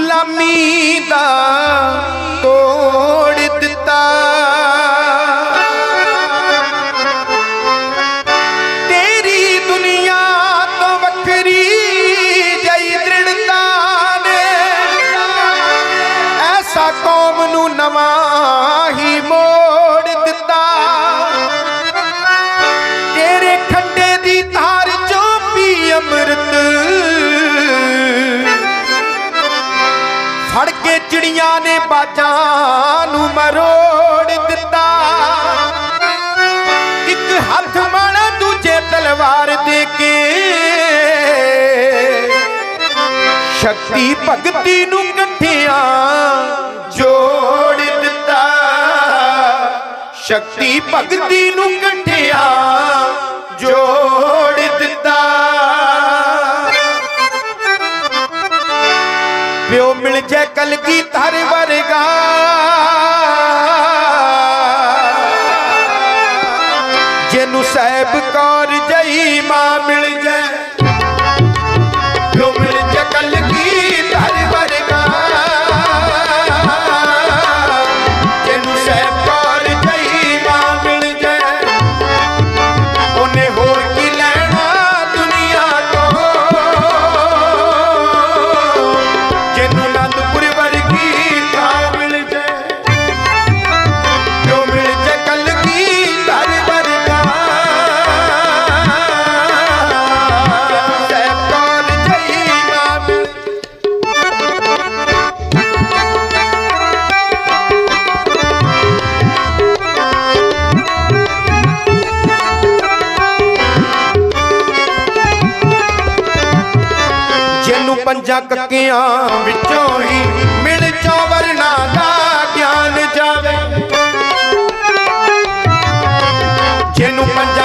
ਗੁਲਾਮੀ ਦਾ ਤੋ ਦੁਨੀਆ ਨੇ ਬਾਜਾਂ ਨੂੰ ਮਰੋੜ ਦਿੱਤਾ। ਇੱਕ ਹੱਥ ਮਾਣਾ ਦੂਜੇ ਤਲਵਾਰ ਦੇ ਕੇ। ਸ਼ਕਤੀ ਭਗਤੀ ਨੂੰ ਇਕੱਠਿਆਂ ਜੋੜ ਦਿੱਤਾ। ਸ਼ਕਤੀ ਭਗਤੀ ਨੂੰ ਇਕੱਠਿਆਂ ਜੋੜ जय कल की धर वर्गा जेनू साहिब कौर जई मां मिल ਪੰਜਾਂ ਕੱਕਿਆਂ ਵਿੱਚੋਂ ਹੀ ਮਿਲ ਚੌਵਰਨਾ ਦਾ ਗਿਆਨ ਜਾਵੇ। ਜਿਹਨੂੰ ਪੰਜ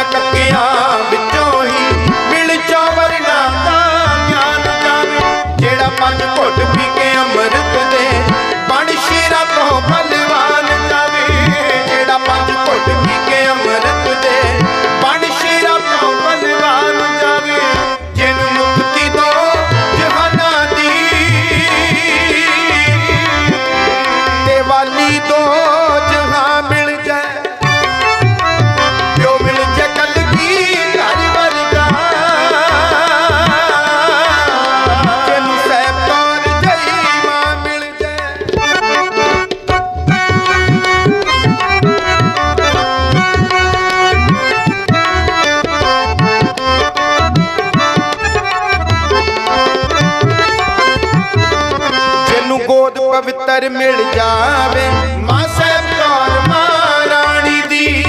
ਪਵਿੱਤਰ ਮਿਲ ਜਾਵੇ। ਮਾਂ ਸਾਹਿਬ ਕੌਰ ਮਾਂ ਰਾਣੀ ਦੀ।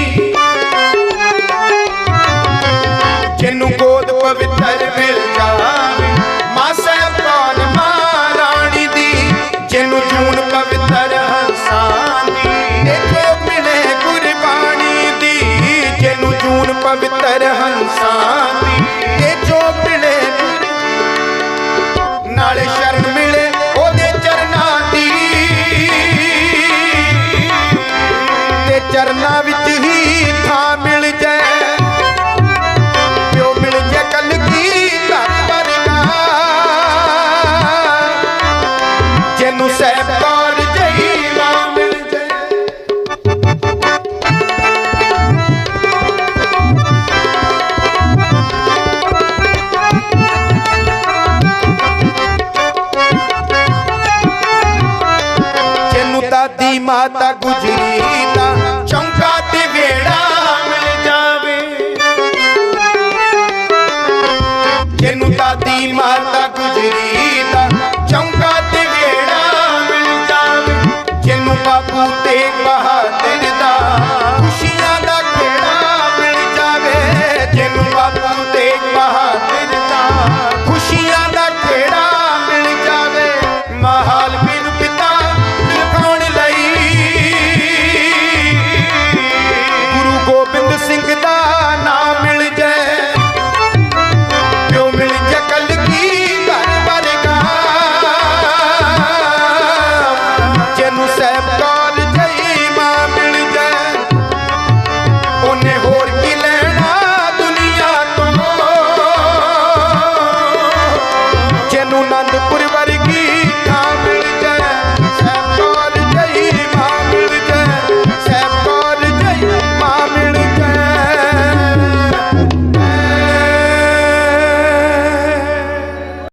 ਜਿਹਨੂੰ ਗੋਦ ਪਵਿੱਤਰ ਦਾਤਾ ਦੀ ਮਾਤਾ ਗੁਜਰੀ ਦਾ ਚੌਂਕਾ ਤੇ ਵੇੜਾ ਮਿਲ ਜਾਵੇ। ਜਿਹਨੂੰ ਦਾਦੀ ਮਾਤਾ ਗੁਜਰੀ ਦਾ ਚੌਂਕਾ ਤੇ ਵੇੜਾ ਮਿਲ ਜਾਵੇ। ਜਿਹਨੂੰ ਬਾਪੂ ਤੇ ਬਹਾਰ